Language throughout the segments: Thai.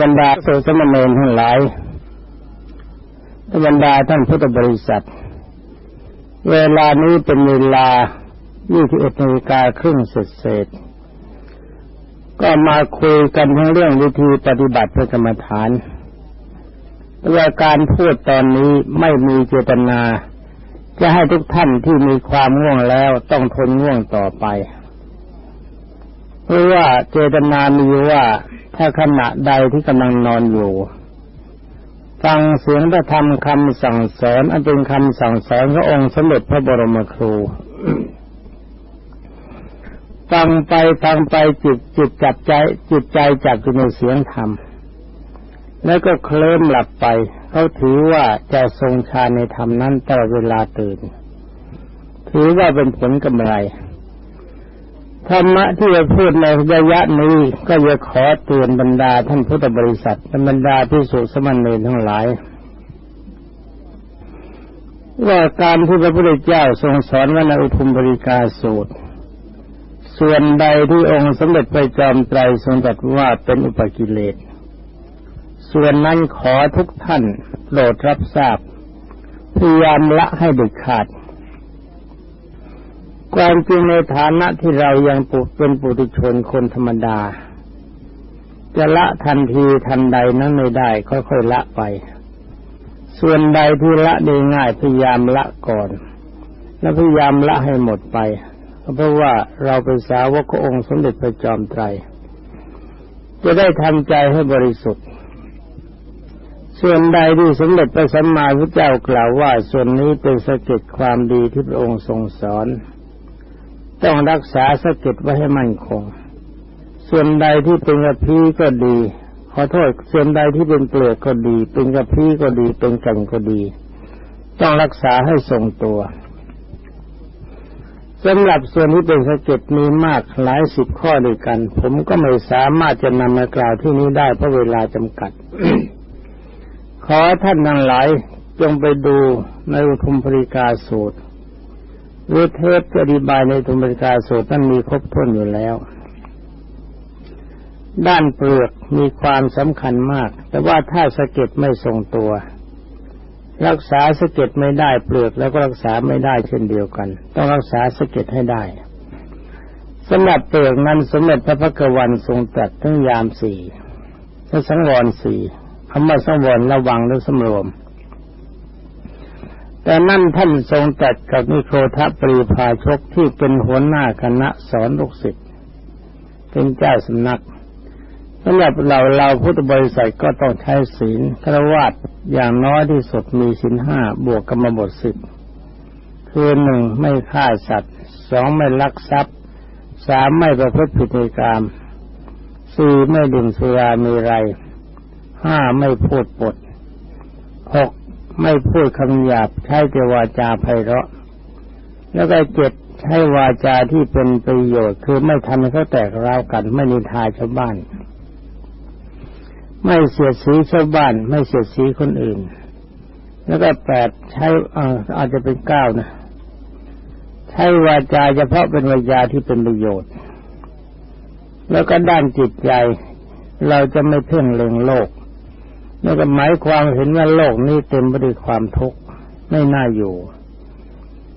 บรรดาโสสมณเณรทั้งหลายบรรดาท่านพุทธบริษัท เวลานี้เป็นเวลา 21นาฬิกาครึ่งเศษก็มาคุยกันทั้งเรื่องวิธีปฏิบัติเพื่อกรรมฐานแต่การพูดตอนนี้ไม่มีเจตนา จะให้ทุกท่านที่มีความง่วงแล้วต้องทนง่วงต่อไป เพราะว่าเจตนามีว่า ถ้าขณะใดที่กำลังนอนอยู่ ฟังเสียงพระธรรมคำสั่งสอนอันเป็นคำสั่งสอนขององค์สมเด็จพระบรมครูฟังไปฟังไปจิตจิตจับใจ จิตใจจับอยู่ในเสียงธรรม แล้วก็เคลิ้มหลับไป เขาถือว่าจะทรงฌานในธรรมนั้นตลอดเวลาตื่น ถือว่าเป็นผลกำไร ธรรมะที่จะพูดในระยะนี้ก็จะขอเตือนบรรดาท่านพุทธบริษัทบรรดาที่สุสมณเณรทั้งหลายว่าการที่พระพุทธเจ้าทรงสอนว่าในอุทุมบริกาสูตร ส่วนใดที่องค์สมเด็จพระจอมไตรทรงตรัสว่าเป็นอุปกิเลส ส่วนนั้นขอทุกท่านโปรดรับทราบพยายามละให้เด็ดขาด ความจริงในฐานะที่เรายังปุเป็นปุถุชนคนธรรมดา จะละทันทีทันใดนั้นไม่ได้ค่อยๆละไป ส่วนใดที่ละได้ง่ายพยายามละก่อน และพยายามละให้หมดไปเพราะว่าเราเป็นสาวกขององค์สมเด็จพระจอมไตร จะได้ทำใจให้บริสุทธิ์ ส่วนใดที่สมเด็จพระสัมมาพุทธเจ้ากล่าวว่า ส่วนนี้เป็นสะเก็ดความดีที่พระองค์ทรงสอน ต้องรักษาสะเก็ดไว้ให้มั่นคง ส่วนใดที่เป็นกระพี้ก็ดี ขอโทษ ส่วนใดที่เป็นเปลือกก็ดี เป็นกระพี้ก็ดี เป็นกันก็ดี ต้องรักษาให้ทรงตัวสำหรับส่วนที่เป็นสะเก็ดมีมากหลายสิบข้อด้วยกัน ผมก็ไม่สามารถจะนำมากล่าวที่นี้ได้เพราะเวลาจำกัด ขอท่านทั้งหลายจงไปดูในอุทุมปริกาสูตร หรือเทปอธิบายในอุทุมปริกาสูตรนั้นมีครบถ้วนอยู่แล้ว ด้านเปลือกมีความสำคัญมาก แต่ว่าถ้าสะเก็ดไม่ทรงตัว รักษาสะเก็ดไม่ได้เปลือกแล้วก็รักษาไม่ได้เช่นเดียวกัน ต้องรักษาสะเก็ดให้ได้สำหรับเปลือกนั้นสมเด็จพระพักวันทรงตรัสทั้งยามสี่และสังวรสี่คำว่าสังวรระวังและสำรวม แต่นั่นท่านทรงตรัสกับนิโครทปรีพาชกที่เป็นหัวหน้าคณะสอนลูกศิษย์เป็นเจ้าสำนักสำหรับเราเราพุทธบริษัทก็ต้องใช้ศีลคราวาดอย่างน้อยที่สุดมีศีลห้าบวกกรรมบทสิบคือหนึ่งไม่ฆ่าสัตว์สองไม่ลักทรัพย์สามไม่ประพฤติผิดในกรรมสี่ไม่ดื่มสุรามีไรห้าไม่พูดปดหก ไม่พูดคำหยาบใช้แต่วาจาไพเราะ แล้วก็เจ็ดใช้วาจาที่เป็นประโยชน์ คือไม่ทำให้เขาแตกร้าวกัน ไม่นินทาชาวบ้าน ไม่เสียดสีชาวบ้าน ไม่เสียดสีคนอื่น แล้วก็แปดใช้อาจจะเป็นเก้านะใช้วาจาเฉพาะเป็นวาจาที่เป็นประโยชน์ แล้วก็ด้านจิตใจ เราจะไม่เพ่งเล็งโลก แล้วก็หมายความเห็นว่าโลกนี้เต็มไปด้วยความทุกข์ไม่น่าอยู่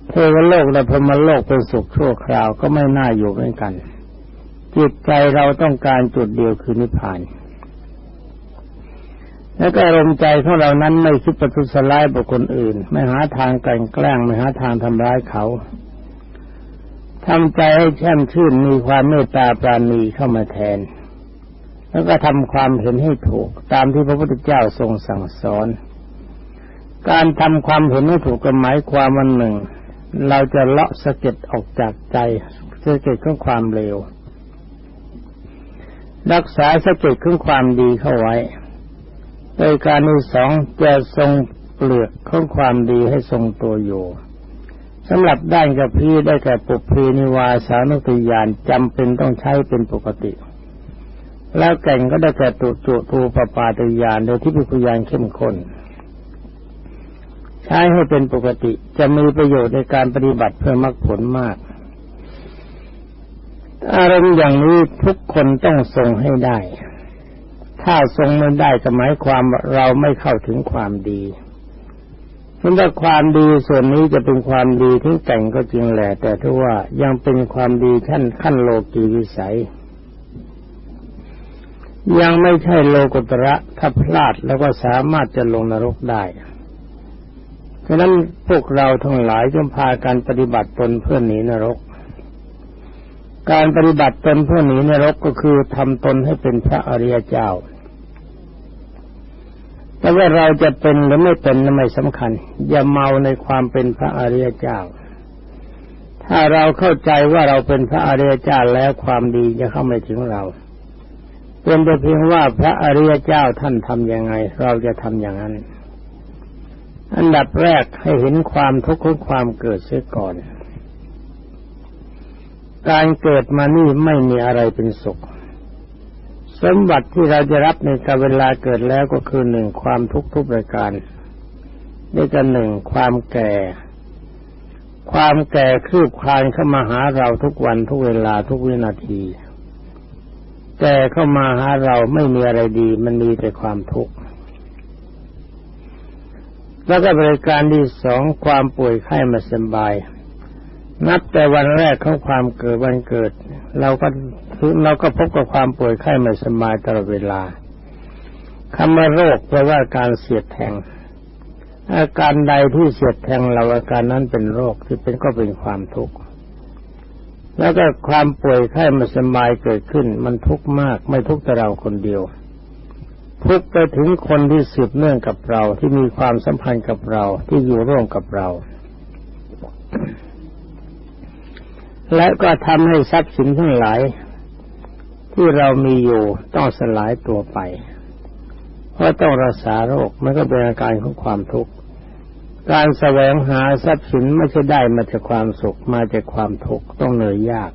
เทวโลกและพรมโลกเป็นสุขชั่วคราวก็ไม่น่าอยู่เหมือนกัน จิตใจเราต้องการจุดเดียวคือนิพพาน แล้วก็อารมใจของเรานั้นไม่คิดประทุษร้ายบุคคลอื่น ไม่หาทางกันแกล้งไม่หาทางทำร้ายเขาทำใจให้แช่มชื่นมีความเมตตาปราณีเข้ามาแทน แล้วก็ทำความเห็นให้ถูก ตามที่พระพุทธเจ้าทรงสั่งสอน การทำความเห็นให้ถูกก็หมายความวันหนึ่ง เราจะเลาะสะเก็ดออกจากใจสะเก็ดของความเลวรักษาสะเก็ดของความดีเข้าไว้ โดยการที่สองจะทรงเปลือกของความดีให้ทรงตัวอยู่สำหรับด้านกระพี้ได้แก่ปุพีนิวาสานุติยานจำเป็นต้องใช้เป็นปกติ แล้วแก่งก็ได้แก่ตุจุทูปปาติยานโดยที่พิพยานเข้มข้นใช้ให้เป็นปกติจะมีประโยชน์ในการปฏิบัติเพื่อมรรคผลมาก อารมณ์อย่างนี้ทุกคนต้องทรงให้ได้ ถ้าทรงไม่ได้ก็หมายความเราไม่เข้าถึงความดีเพราะความดีส่วนนี้จะเป็นความดีที่แต่งก็จริงแหละแต่ถ้าว่ายังเป็นความดีขั้นขั้นโลกีวิสัย ยังไม่ใช่โลกุตระถ้าพลาดแล้วก็สามารถจะลงนรกได้ฉะนั้นพวกเราทั้งหลายจงพาการปฏิบัติตนเพื่อหนีนรก การปฏิบัติตนเพื่อหนีนรกก็คือทำตนให้เป็นพระอริยเจ้า แต่ว่าเราจะเป็นหรือไม่เป็นนั้นไม่สำคัญ อย่าเมาในความเป็นพระอริยเจ้า ถ้าเราเข้าใจว่าเราเป็นพระอริยเจ้าแล้วความดีจะเข้าไม่ถึงเรา เป็นแต่เพียงว่าพระอริยเจ้าท่านทำยังไง เราจะทำอย่างนั้น อันดับแรกให้เห็นความทุกข์ของความเกิดเสียก่อน การเกิดมานี่ไม่มีอะไรเป็นสุข สมบัติที่เราจะรับในกาเวลาเกิดแล้วก็คือหนึ่งความทุกข์ทุกประการนี่ก็หนึ่งความแก่ ความแก่คืบคลานเข้ามาหาเราทุกวันทุกเวลาทุกวินาที แต่เข้ามาหาเราไม่มีอะไรดี มันมีแต่ความทุกข์แล้วก็บริการที่สองความป่วยไข้มาสบาย นับแต่วันแรกของความเกิดวันเกิด เราก็เราก็พบกับความป่วยไข้ม่สบายตลอดเวลาคำว่าโรคแปลว่าการเสียดแทง อาการใดที่เสียดแทงเราอาการนั้นเป็นโรคที่เป็นก็เป็นความทุกข์ แล้วก็ความป่วยไข้ไม่สบายเกิดขึ้น มันทุกข์มาก ไม่ทุกข์แต่เราคนเดียว ทุกไปถึงคนที่สืบเนื่องกับเราที่มีความสัมพันธ์กับเราที่อยู่ร่วมกับเรา และก็ทำให้ทรัพย์สินทั้งหลาย ที่เรามีอยู่ต้องสลายตัวไป เพราะต้องรักษาโรคมันก็เป็นอาการของความทุกข์ การแสวงหาทรัพย์สินไม่ใช่ได้มาจากความสุขมาจากความทุกข์ต้องเหนื่อยยาก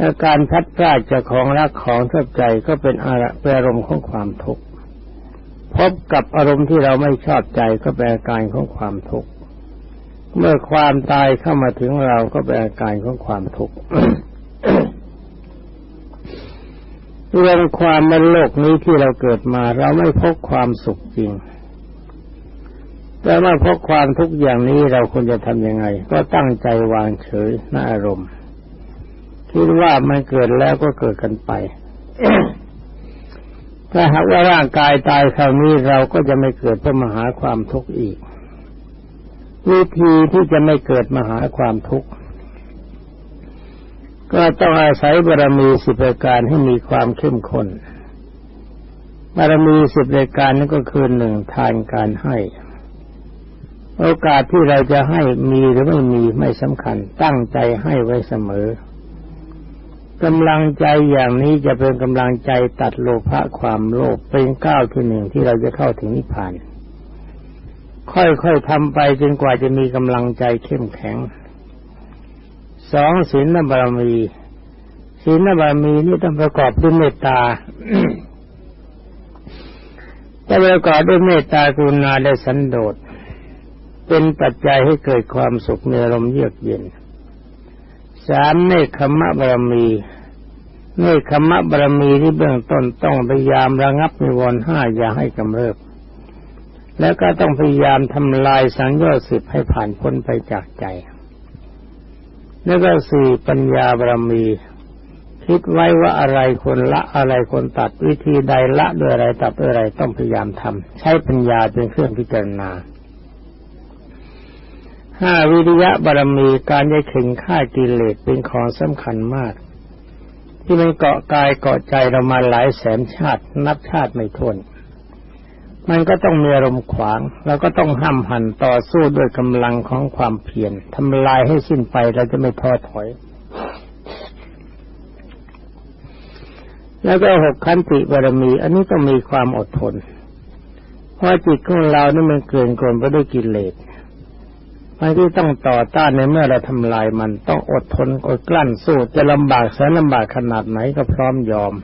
อาการพัดพลาดจากของรักของชอบใจก็เป็นอารมณ์ของความทุกข์พบกับอารมณ์ที่เราไม่ชอบใจก็เป็นอาการของความทุกข์เมื่อความตายเข้ามาถึงเราก็เป็นอาการของความทุกข์เรื่องความในโลกนี้ที่เราเกิดมา เราไม่พบความสุขจริง แต่เมื่อพบความทุกข์อย่างนี้เราควรจะทำยังไง ก็ตั้งใจวางเฉยในอารมณ์คิดว่ามันเกิดแล้วก็เกิดกันไปถ้าหากว่าร่างกายตายคราวนี้เราก็จะไม่เกิดเพื่อมาหาความทุกข์อีก วิธีที่จะไม่เกิดมาหาความทุกข์ก็ต้องอาศัยบารมีสิบประการให้มีความเข้มข้นบารมีสิบประการนั่นก็คือหนึ่งทานการให้ โอกาสที่เราจะให้มีหรือไม่มีไม่สำคัญ ตั้งใจให้ไว้เสมอกำลังใจอย่างนี้จะเป็นกำลังใจตัดโลภะความโลภเป็นก้าวที่หนึ่งที่เราจะเข้าถึงนิพพาน ค่อยๆทำไปจนกว่าจะมีกำลังใจเข้มแข็งสองศีลบารมีศีลบารมีนี่ต้องประกอบด้วยเมตตาจะประกอบด้วยเมตตากรุณาและสันโดษ เป็นปัจจัยให้เกิดความสุขในอารมณ์เยือกเย็นสามเนคขมะบารมีเนคขมะบารมีที่เบื้องต้นต้องพยายามระงับนิวรณ์ห้าอย่าให้กำเริบ แล้วก็ต้องพยายามทำลายสังโยชน์สิบให้ผ่านพ้นไปจากใจ แล้วก็สี่ปัญญาบารมี คิดไว้ว่าอะไรคนละอะไรคนตัดวิธีใดละด้วยอะไรตัดด้วยอะไรต้องพยายามทำใช้ปัญญาเป็นเครื่องพิจารณา ห้าวิริยะบารมีการจะถึงฆ่ากิเลสเป็นของสำคัญมาก ที่มันเกาะกายเกาะใจเรามาหลายแสนชาติ นับชาติไม่ทนมันก็ต้องมีอารมณ์ขวางเราก็ต้องห้ามหันต่อสู้ด้วยกำลังของความเพียรทำลายให้สิ้นไปเราจะไม่ท้อถอย แล้วก็หกขันติบารมี อันนี้ต้องมีความอดทน เพราะจิตของเรานี่มันเกินกลนไปด้วยกิเลส มันที่ต้องต่อต้านในเมื่อเราทำลายมันต้องอดทนอดกลั้นสู้จะลำบากแสนลำบากขนาดไหนก็พร้อมยอม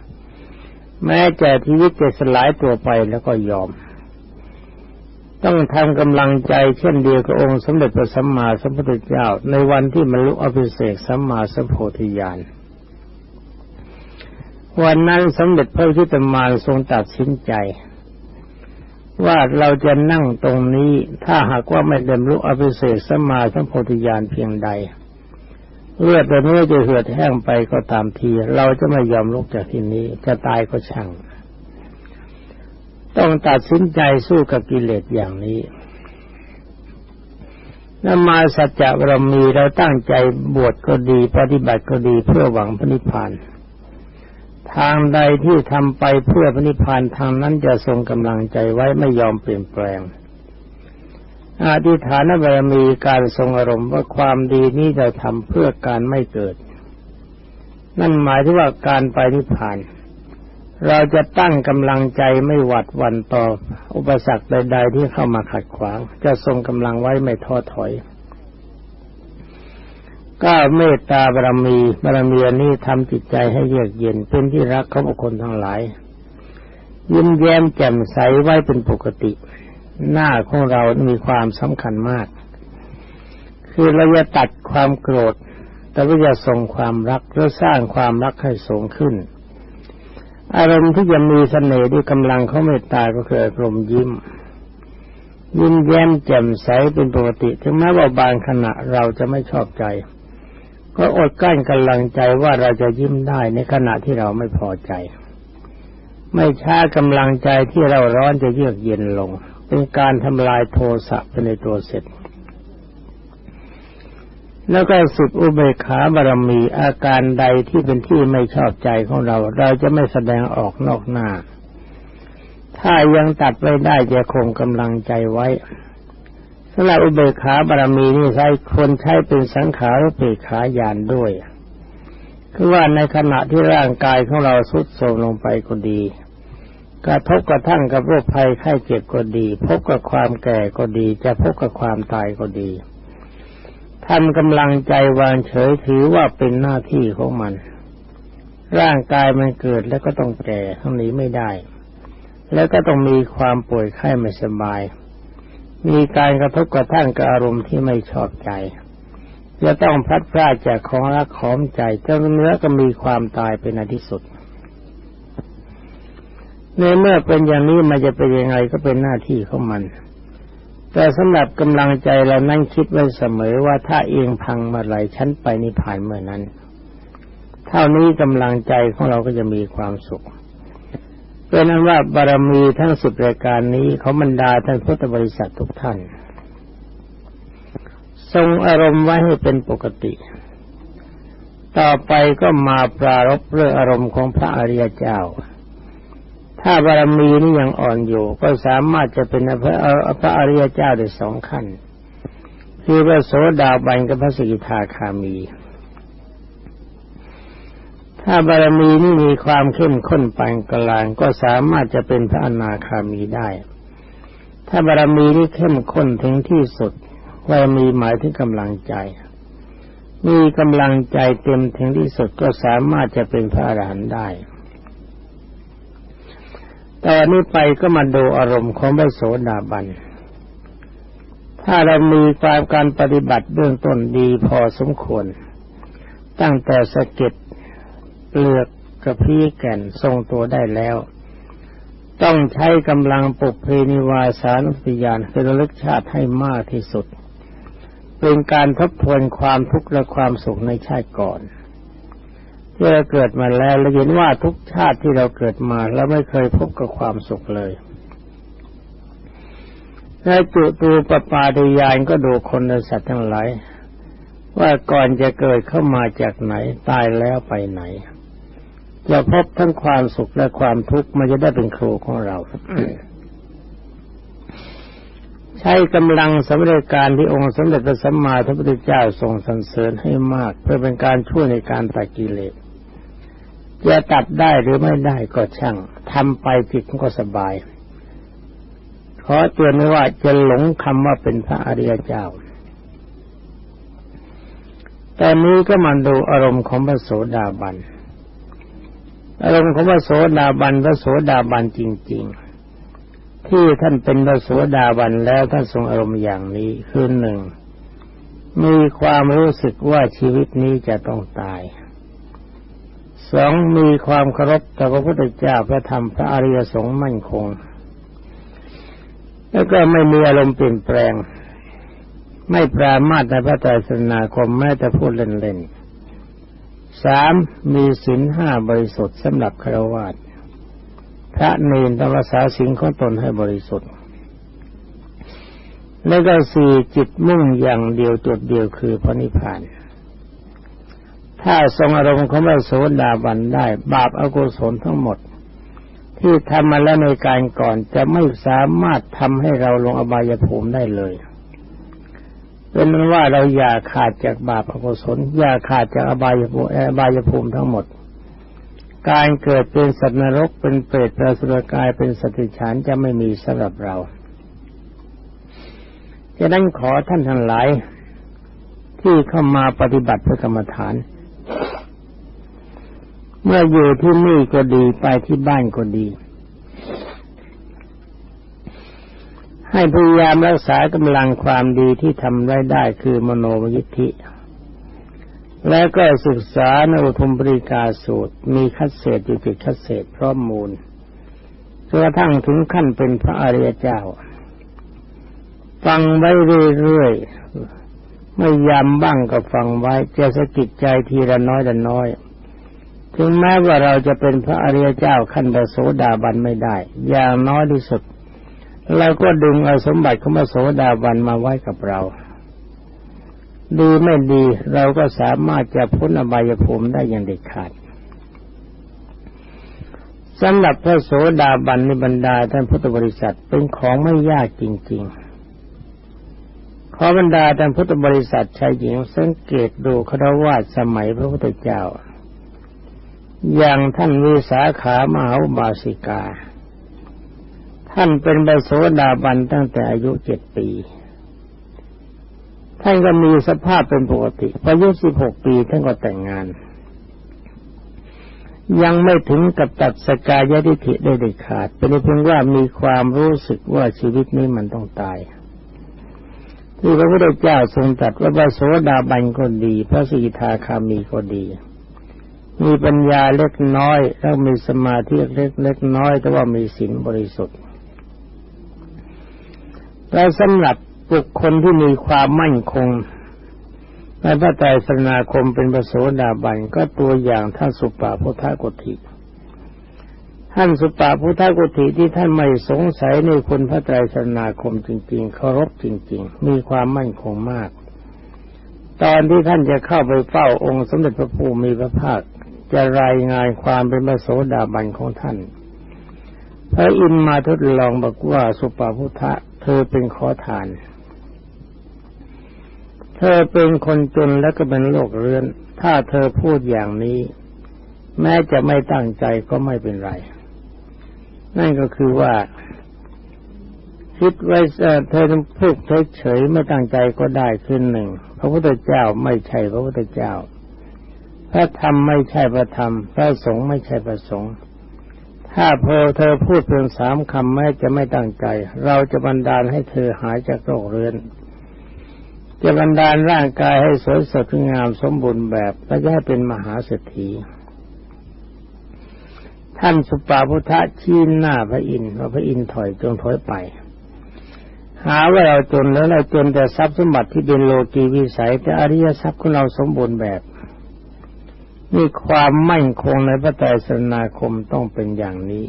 แม้แต่ชีวิตจะสลายตัวไปแล้วก็ยอม ต้องทำกำลังใจเช่นเดียวกับองค์สมเด็จพระสัมมาสัมพุทธเจ้า ในวันที่มรรลุอภิเศกสัมมาสัมโพธิญาณวันนั้นสมเด็จพระพุทธมารทรงตัดสินใจ ว่าเราจะนั่งตรงนี้ถ้าหากว่าไม่เดิมรู้อภิเศษสมมาสัมโพธิญาณเพียงใดเลือดตัวนี้จะเหือดแห้งไปก็ตามที เราจะไม่ยอมลุกจากที่นี้ จะตายก็ช่าง ต้องตัดสินใจสู้กับกิเลสอย่างนี้นมาสัจจะเรามีเราตั้งใจบวชก็ดี ปฏิบัติก็ดีเพื่อหวังพระนิพพาน ทางใดที่ทำไปเพื่อพระนิพพานทางนั้นจะทรงกำลังใจไว้ไม่ยอมเปลี่ยนแปลงอธิฐานบารมีการทรงอารมณ์ว่าความดีนี้จะทำเพื่อการไม่เกิด นั่นหมายถึงว่าการไปนิพพาน เราจะตั้งกำลังใจไม่หวัดวันต่ออุปสรรคใด ๆ ที่เข้ามาขัดขวาง จะทรงกำลังไว้ไม่ท้อถอย ก้าเมตตาบารมีบารมีนี้ทำจิตใจให้เยือกเย็นเป็นที่รักของบุคคลทั้งหลาย ยิ้มแย้มแจ่มใสไว้เป็นปกติ หน้าของเรามีความสำคัญมาก คือเราจะตัดความโกรธ แต่ว่าจะส่งความรักหรือสร้างความรักให้สูงขึ้น อารมณ์ที่จะมีเสน่ห์ด้วยกำลังเขาเมตตาก็คืออารมณ์ยิ้มยิ้มแย้มแจ่มใสเป็นปกติ ถึงแม้ว่าบางขณะเราจะไม่ชอบใจ ก็อดกั้นกำลังใจว่าเราจะยิ้มได้ในขณะที่เราไม่พอใจ ไม่ช้ากำลังใจที่เราร้อนจะเยือกเย็นลง เป็นการทำลายโทสะไปในตัวเสร็จ แล้วก็สุดอุเบกขาบารมีอาการใดที่เป็นที่ไม่ชอบใจของเรา เราจะไม่แสดงออกนอกหน้า ถ้ายังตัดไว้ได้จะคงกำลังใจไว้ สำหรับอุเบกขาบารมีนี่ใช้คนใช้เป็นสังขารอุเบกขาญาณด้วยคือว่าในขณะที่ร่างกายของเราสุดโทรมลงไปก็ดี กระทบกระทั่งกับโรคภัยไข้เจ็บก็ดี พบกับความแก่ก็ดี จะพบกับความตายก็ดีทำกำลังใจวางเฉยถือว่าเป็นหน้าที่ของมัน ร่างกายมันเกิดแล้วก็ต้องแก่ทั้งนี้ไม่ได้ แล้วก็ต้องมีความป่วยไข้ไม่สบาย มีการกระทบกระทั่งกับอารมณ์ที่ไม่ชอบใจ จะต้องพัดพรากจากของรักของใจจนเนื้อก็มีความตายเป็นอที่สุด ในเมื่อเป็นอย่างนี้มันจะเป็นยังไงก็เป็นหน้าที่ของมัน แต่สำหรับกำลังใจเรานั่งคิดไว้เสมอว่าถ้าเองพังเมื่อไรฉันไปนิพพานเมื่อนั้น เท่านี้กำลังใจของเราก็จะมีความสุข เป็นนั้นว่าบารมีทั้งสิบรายการนี้เขาบรรดาท่านพุทธบริษัททุกท่าน ทรงอารมณ์ไว้ให้เป็นปกติ ต่อไปก็มาปรารบเรื่องอารมณ์ของพระอริยเจ้า ถ้าบารมีนี้ยังอ่อนอยู่ ก็สามารถจะเป็นพระพระอริยเจ้าได้สองขั้น คือพระโสดาบันกับพระสกิทาคามี ถ้าบารมีนี้มีความเข้มข้นปานกลางก็สามารถจะเป็นพระอนาคามีได้ ถ้าบารมีนี้เข้มข้นถึงที่สุดบารมีหมายถึงกำลังใจ มีกำลังใจเต็มถึงที่สุดก็สามารถจะเป็นพระอรหันต์ได้แต่นี้ไปก็มาดูอารมณ์ของพระโสดาบัน ถ้าเรามีความการปฏิบัติเบื้องต้นดีพอสมควร ตั้งแต่สะเก็ด เปลือกกระพี้แก่นทรงตัวได้แล้ว ต้องใช้กำลังปุกเพนิวาสานุสติยานคือระลึกชาติให้มากที่สุด เป็นการทบทวนความทุกข์และความสุขในชาติก่อนที่เราเกิดมาแล้วเราเห็นว่าทุกชาติที่เราเกิดมาเราไม่เคยพบกับความสุขเลยในจุตูปปาดิยานก็ดูคนและสัตว์ทั้งหลายว่าก่อนจะเกิดเข้ามาจากไหนตายแล้วไปไหน จะพบทั้งความสุขและความทุกข์มันจะได้เป็นครูของเรา ใช้กำลังสำเร็จการที่องค์สมเด็จพระสัมมาสัมพุทธเจ้าทรงสรรเสริญให้มาก เพื่อเป็นการช่วยในการตัดกิเลสจะตัดได้หรือไม่ได้ก็ช่างทำไปจิตก็สบายขอเตือนไว้ว่าจะหลงคำว่าเป็นพระอริยเจ้าแต่นี้ก็มาดูอารมณ์ของพระโสดาบัน อารมณ์ของพระโสดาบันพระโสดาบันจริง ๆ ที่ท่านเป็นพระโสดาบันแล้วท่านทรงอารมณ์อย่างนี้คือหนึ่งมีความรู้สึกว่าชีวิตนี้จะต้องตายสองมีความเคารพต่อพระพุทธเจ้าพระธรรมพระอริยสงฆ์มั่นคง แล้วก็ไม่มีอารมณ์เปลี่ยนแปลง ไม่ปรามาสในพระไตรสนาคมแม้แต่พูดเล่นๆ สามมีศีลห้าบริสุทธิ์สำหรับคารวะพระเนรต้องรักษาศีลของตนให้บริสุทธิ์ แล้วก็สี่จิตมุ่งอย่างเดียวจุดเดียวคือพระนิพพานถ้าทรงอารมณ์ของพระโสดาบันได้ บาปอากุศลทั้งหมด ที่ทำมาแล้วในการก่อนจะไม่สามารถทำให้เราลงอบายภูมิได้เลย เป็นว่าเราอย่าขาดจากบาปอกุศลอย่าขาดจากอบายภูมิอบายภูมิทั้งหมด การเกิดเป็นสัตว์นรกเป็นเปรตเป็นสุรกายเป็นสติฉานจะไม่มีสำหรับเราฉะนั้นขอท่านทั้งหลาย ที่เข้ามาปฏิบัติเพื่อกรรมฐาน เมื่ออยู่ที่นี่ก็ดีไปที่บ้านก็ดี ให้พยายามรักษากำลังความดีที่ทำได้ได้คือมโนมยิทธิ แล้วก็ศึกษาในอุทุมปริกาสูตร มีคัดเศษอยู่จุดคัดเศษพร้อมมูลจนกระทั่งถึงขั้นเป็นพระอริยเจ้า ฟังไว้เรื่อยๆไม่ยำบ้างก็ฟังไว้จะสะกิดใจทีละน้อยละน้อยถึงแม้ว่าเราจะเป็นพระอริยเจ้าขั้นพระโสดาบันไม่ได้ อย่างน้อยที่สุด เราก็ดึงเอาสมบัติของพระโสดาบันมาไว้กับเรา ดีไม่ดีเราก็สามารถจะพ้นอบายภูมิได้อย่างเด็ดขาดสำหรับพระโสดาบันในบรรดาท่านพุทธบริษัทเป็นของไม่ยากจริง ๆ ขอบรรดาท่านพุทธบริษัทชายหญิงสังเกตดูครวาสสมัยพระพุทธเจ้า อย่างท่านวิสาขามหาบาสิกา ท่านเป็นบโสดาบันตั้งแต่อายุเจ็ดปี ท่านก็มีสภาพเป็นปกติพออายุสิบหกปีท่านก็แต่งงาน ยังไม่ถึงกับตัดสกายทิฐิได้เด็ดขาด เป็นเพียงว่ามีความรู้สึกว่าชีวิตนี้มันต้องตายที่พระพุทธเจ้าทรงตรัสว่าพระโสดาบันก็ดี พระสีทาคามีก็ดี มีปัญญาเล็กน้อย แล้วมีสมาธิเล็กเล็กน้อย แต่ว่ามีศีลบริสุทธิ์ แต่สำหรับบุคคลที่มีความมั่นคงในพระไตรสรณาคมเป็นประโสดาบันก็ตัวอย่างท่านสุปาพุทธกุฏิท่านสุปาพุทธกุฏิที่ท่านไม่สงสัยในคุณพระไตรสรณาคมจริง ๆ เคารพจริง ๆ มีความมั่นคงมาก ตอนที่ท่านจะเข้าไปเฝ้าองค์สมเด็จพระผู้มีพระภาคจะรายงานความเป็นพระโสดาบันของท่านพระอินมาทดลองบอกว่าสุปาพุทธะ เธอเป็นขอทาน เธอเป็นคนจนและก็เป็นโรคเรื้อน ถ้าเธอพูดอย่างนี้ แม้จะไม่ตั้งใจก็ไม่เป็นไร นั่นก็คือว่า คิดไว้เธอต้องพูดเฉยไม่ตั้งใจก็ได้ขึ้นหนึ่งพระพุทธเจ้าไม่ใช่พระพุทธเจ้าพระธรรมไม่ใช่พระธรรม พระสงฆ์ไม่ใช่พระสงฆ์ ถ้าพอเธอพูดเพียงสามคำแม้จะไม่ตั้งใจ เราจะบันดาลให้เธอหายจากโรคเรื้อนจะบันดาลร่างกายให้สวยสดงามสมบูรณ์แบบและจะให้เป็นมหาเศรษฐีท่านสุปาพุทธชี้หน้าพระอินทร์ว่าพระอินทร์ถอยจงถอยไป หาว่าเราจนแล้วเราจนแต่ทรัพย์สมบัติที่เป็นโลกีวิสัยแต่อริยทรัพย์ของเราสมบูรณ์แบบ นี่ความมั่นคงในพระไตรสรณาคมต้องเป็นอย่างนี้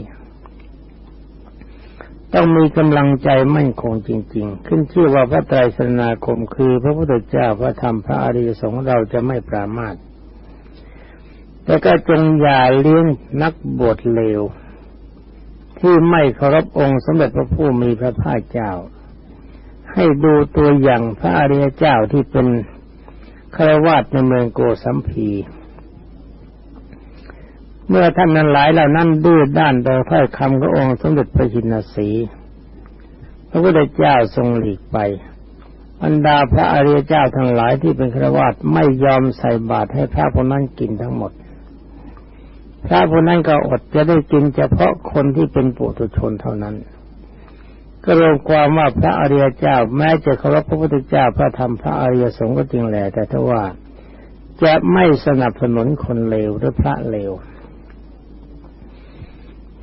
ต้องมีกำลังใจมั่นคงจริง ๆ ขึ้นชื่อว่าพระไตรสรณาคมคือพระพุทธเจ้าพระธรรมพระอริยสงฆ์เราจะไม่ปรามาทแต่ก็จงอย่าเลี้ยงนักบวชเลว ที่ไม่เคารพองค์สมเด็จพระผู้มีพระภาคเจ้า ให้ดูตัวอย่างพระอริยเจ้าที่เป็นคาวาสในเมืองโกสัมพี เมื่อท่านนั้นหลายเหล่านั้นดื้อด้านต่อถ้อยคำขององค์สมเด็จพระจินสีพระพุทธเจ้าทรงหลีกไปบรรดาพระอริยเจ้าทั้งหลายที่เป็นฆราวาสไม่ยอมใส่บาตรให้พระพวกนั้นกินทั้งหมด พระพวกนั้นก็อดจะได้กินเฉพาะคนที่เป็นปุถุชนเท่านั้น ก็รวมความว่าพระอริยเจ้าแม้จะเคารพพระพุทธเจ้าพระธรรมพระอริยสงฆ์ก็จริงแหละแต่ถ้าว่าจะไม่สนับสนุนคนเลวหรือพระเลว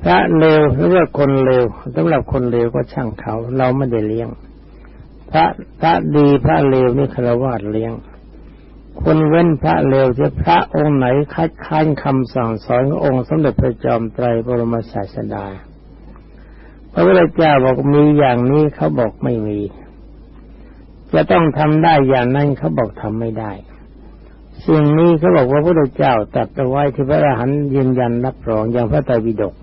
พระเลวหรือว่าคนเลวสำหรับคนเลวก็ช่างเขา เราไม่ได้เลี้ยง พระพระดีพระเลวนี่คารวะเลี้ยง คนเว้นพระเลวจะพระองค์ไหนคัดค้านคำสั่งสอนขององค์สมเด็จพระจอมไตรบรมศาสดาพระพุทธเจ้าบอกมีอย่างนี้เขาบอกไม่มี จะต้องทำได้อย่างนั้นเขาบอกทำไม่ได้สิ่งนี้เขาบอกว่าพระพุทธเจ้าตรัสเอาไว้ที่พระอรหันต์ยืนยันรับรองอย่างพระไตรปิฎก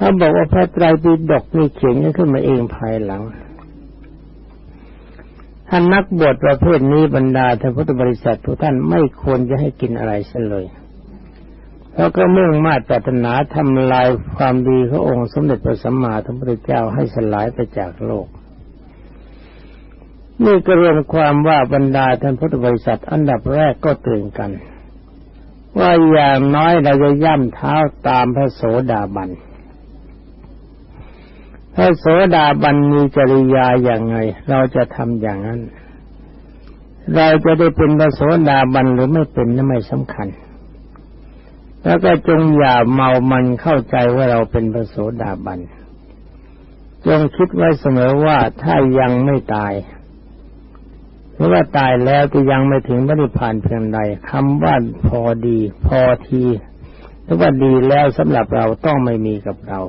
เขาบอกว่าพระไตรปิฎกนี่เขียนขึ้นมาเองภายหลังท่านนักบวชประเภทนี้บรรดาท่านพุทธบริษัททุกท่านไม่ควรจะให้กินอะไรเสียเลยเพราะก็มุ่งมาตรปรารถนาทำลายความดีขององค์สมเด็จพระสัมมาสัมพุทธเจ้าให้สลายไปจากโลก นี่ก็รวมความว่าบรรดาท่านพุทธบริษัทอันดับแรกก็ตื่นกัน ว่าอย่างน้อยเราจะย่ำเท้าตามพระโสดาบัน พระโสดาบันมีจริยาอย่างไง เราจะทำอย่างนั้น เราจะได้เป็นพระโสดาบันหรือไม่เป็นนั่นไม่สำคัญ แล้วก็จงอย่าเมามันเข้าใจว่าเราเป็นพระโสดาบันจงคิดไว้เสมอว่าถ้ายังไม่ตายหรือว่าตายแล้วจะยังไม่ถึงพระนิพานเพียงใดคำว่าพอดี พอทีหรือว่าดีแล้วสำหรับเราต้องไม่มีกับเรา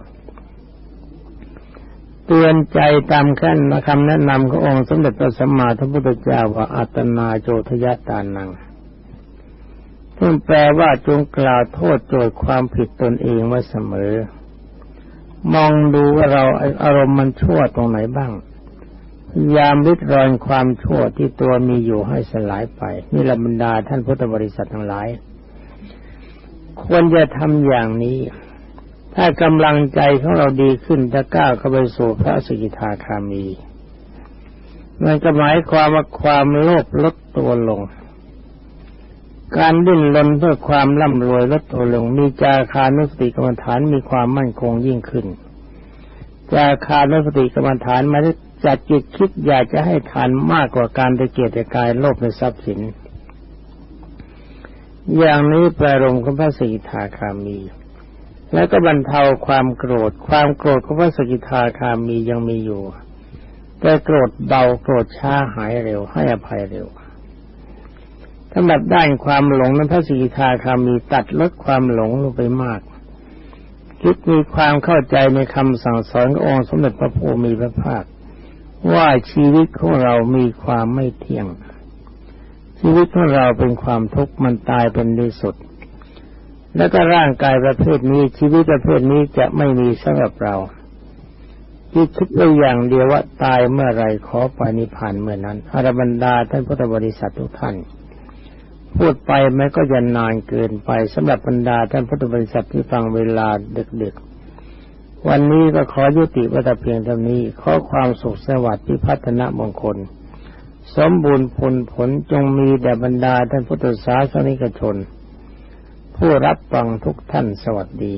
เตือนใจตามขั้นคำแนะนำขององค์สมเด็จพระสัมมาสัมพุทธเจ้าว่าอัตนาโจทยตานังซึ่งแปลว่าจงกล่าวโทษโจทย์ความผิดตนเองไว้เสมอ มองดูว่าเราอารมณ์มันชั่วตรงไหนบ้างพยายามริดรอนความชั่วที่ตัวมีอยู่ให้สลายไป นี่ละบรรดาท่านพุทธบริษัททั้งหลาย ควรจะทำอย่างนี้ ถ้ากำลังใจของเราดีขึ้นจะก้าวเข้าไปสู่พระสกิทาคามี มันก็หมายความว่าความโลภลดตัวลง การดิ้นรนเพื่อความร่ำรวยลดตัวลง มีจาคานุสติกรรมฐานมีความมั่นคงยิ่งขึ้น จาคานุสติกรรมฐานมาจัดจิตคิดอยากจะให้ทานมากกว่าการตะเกียกตะกายโลภในทรัพย์สิน อย่างนี้แปลรมของพระสกิทาคามี แล้วก็บรรเทาความโกรธ ความโกรธของพระสกิทาคามียังมีอยู่ แต่โกรธเบาโกรธช้าหายเร็ว ให้อภัยเร็วสำหรับด้านความหลงนั้นพระสกิทาคามีตัดลดความหลงลงไปมาก คิดมีความเข้าใจในคำสั่งสอนขององค์สมเด็จพระพุทธมีพระภาค ว่าชีวิตของเรามีความไม่เที่ยง ชีวิตของเราเป็นความทุกข์มันตายเป็นที่สุด แล้วก็ร่างกายประเภทนี้ชีวิตประเภทนี้จะไม่มีสำหรับเราที่คิดไว้อย่างเดียวว่าตายเมื่อไรขอไปนิพพานเมื่อนั้นอรบรรดาท่านพุทธบริษัททุกท่าน พูดไปมันก็จะนานเกินไปสำหรับบรรดาท่านพุทธบริษัทที่ฟังเวลาดึกๆ วันนี้ก็ขอยุติวัตเพียงเท่านี้ ขอความสุขสวัสดิ์พิพัฒนมงคล สมบูรณ์ผลผลจงมีแด่บรรดาท่านพุทธศาสนิกชน ผู้รับฟังทุกท่านสวัสดี